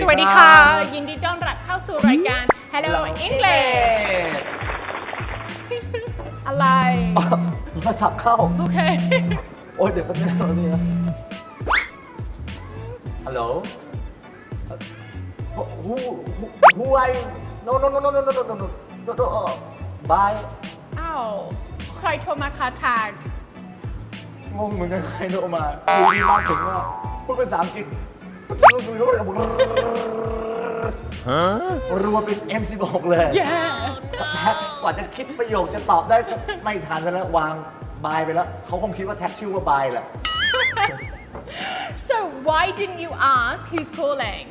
สวัสดีค่ะ ยินดีต้อนรับเข้าสู่รายการ Hello English อะไร โทรศัพท์เข้า โอเค โอ้ยเดี๋ยวแป๊บนึงเราเนี่ยฮัลโหล who who who are you no no no no no no no no no no no bye อ้าว ใครโทรมาคะทางงงเหมือนกันใครโทรมาอยู่ดีมาถึงว่าพูดภาษาอังกฤษ รู้สึกว่าแบบรัวเป็น M16 เลย yeah แท็กกว่าจะคิดประโยคจะตอบได้ก็ไม่ทันซะแล้ววางบายไปแล้ว เขาคงคิดว่าแท็กชื่อว่าบายแหละ so why didn't you ask who's calling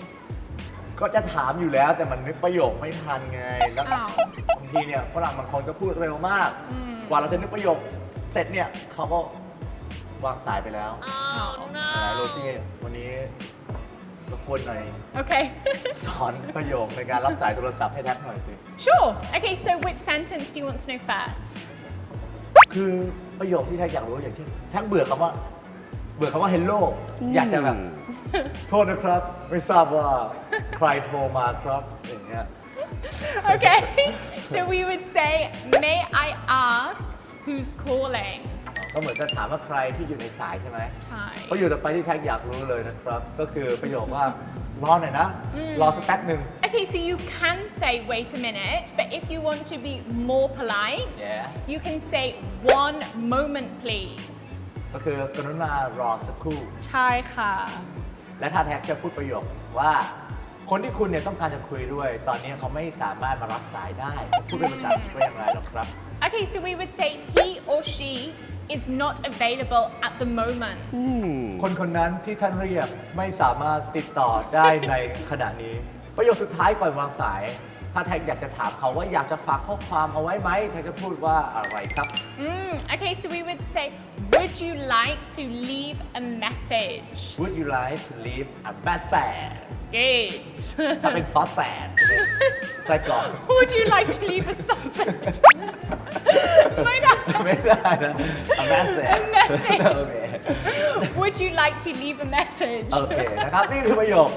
ก็จะถามอยู่แล้วแต่มันนึกประโยคไม่ทันไงแล้วอ้าว บางทีเนี่ยฝรั่งบางคนก็พูดเร็วมาก กว่าเราจะนึกประโยคเสร็จเนี่ยเขาก็วางสายไปแล้วไหนโรซี่วันนี้ รบกวนหน่อย okay สอนประโยคในการรับสายโทรศัพท์ให้แท็กหน่อยสิ sure okay so which sentence do you want to know first คือประโยคที่แท็กอยากรู้อย่างเช่นแท็กเบื่อคำว่า เบื่อคำว่า hello อยากจะแบบ โทษนะครับ ไม่ทราบว่าใครโทรมาครับอย่างเงี้ย okay so we would say may I ask who's calling ก็เหมือนจะถามว่าใครที่อยู่ในสายใช่ไหมใช่ประโยคต่อไปที่แท็กอยากรู้เลยนะครับ ก็คือประโยคว่ารอหน่อยนะรอสักแป๊บหนึ่ง Okay, so you can say wait a minute, but if you want to be more polite, Yeah. you can say one moment, please. ก็คือกรุณารอสักครู่ ใช่ค่ะ และถ้าแท็กจะพูดประโยคว่า คนที่คุณเนี่ยต้องการจะคุยด้วย ตอนนี้เขาไม่สามารถมารับสายได้ พูดเป็นภาษาอังกฤษว่าอย่างไรหรอครับ Okay, so we would say he or she is not available at the moment. คนคนนั้นที่ท่านเรียกไม่สามารถติดต่อได้ในขณะนี้ ประโยคสุดท้ายก่อนวางสาย ถ้าแท็กอยากจะถามเขาว่าอยากจะฝากข้อความเอาไว้ไหมแท็กจะพูดว่าอะไรครับ Mm, okay, so we would say, would you like to leave a message? Would you like to leave a message Good. ถ้าเป็นซอสแสนไส้กรอก would you like to leave a sausage? ไม่ได้ไม่ได้นะ a message A message โอเค Would you like to leave a message? โอเคนะครับนี่คือประโยค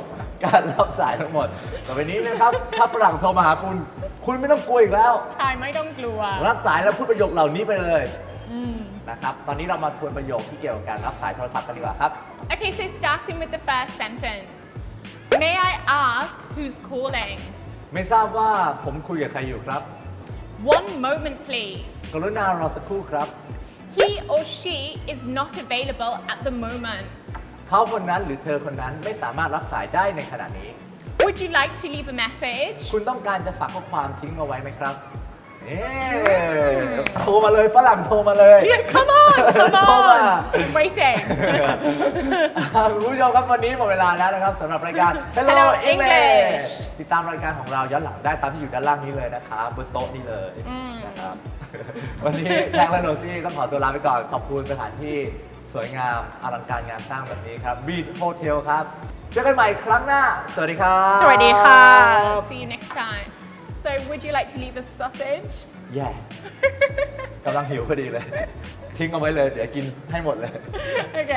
การรับสายทั้งหมดต่อไปนี้นะครับ ถ้าฝรั่งโทรมาหาคุณ คุณไม่ต้องกลัวอีกแล้วใช่ไม่ต้องกลัว รับสายแล้วพูดประโยคเหล่านี้ไปเลยนะครับ ตอนนี้เรามาทวนประโยคที่เกี่ยวกับการรับสายโทรศัพท์กันดีกว่าครับ Okay, so starting with the first sentence. May I ask who's calling? ไม่ทราบว่าผมคุยกับใครอยู่ครับ One moment, please. กรุณารอสักครู่ครับ He or she is not available at the moment. เขาคนนั้นหรือเธอคนนั้นไม่สามารถรับสายได้ในขณะนี้ Would you like to leave a message? คุณต้องการจะฝากข้อความทิ้งเอาไว้ไหมครับเอ๊ โทรมาเลยฝรั่งโทรมาเลย Come on, come โทรมา on. I'm waiting. คุณผู้ชมครับวันนี้หมดเวลาแล้วนะครับสำหรับรายการ Hello Hello English English ติดตามรายการของเราย้อนหลังได้ตามที่อยู่ด้านล่างนี้เลยนะครับบนโต๊ะนี้เลยนะครับ วันนี้แท็กและโรซี่ต้องขอตัวลาไปก่อน ขอบคุณสถานที่สวยงามอลังการงานสร้างแบบนี้ครับบีทโฮเทลครับเจอกันใหม่ครั้งหน้า สวัสดีครับ สวัสดีค่ะ See you next time. So, would you like to leave a sausage? แย่ กำลังหิวพอดีเลย ทิ้งเอาไว้เลย เดี๋ยวกินให้หมดเลยโอเค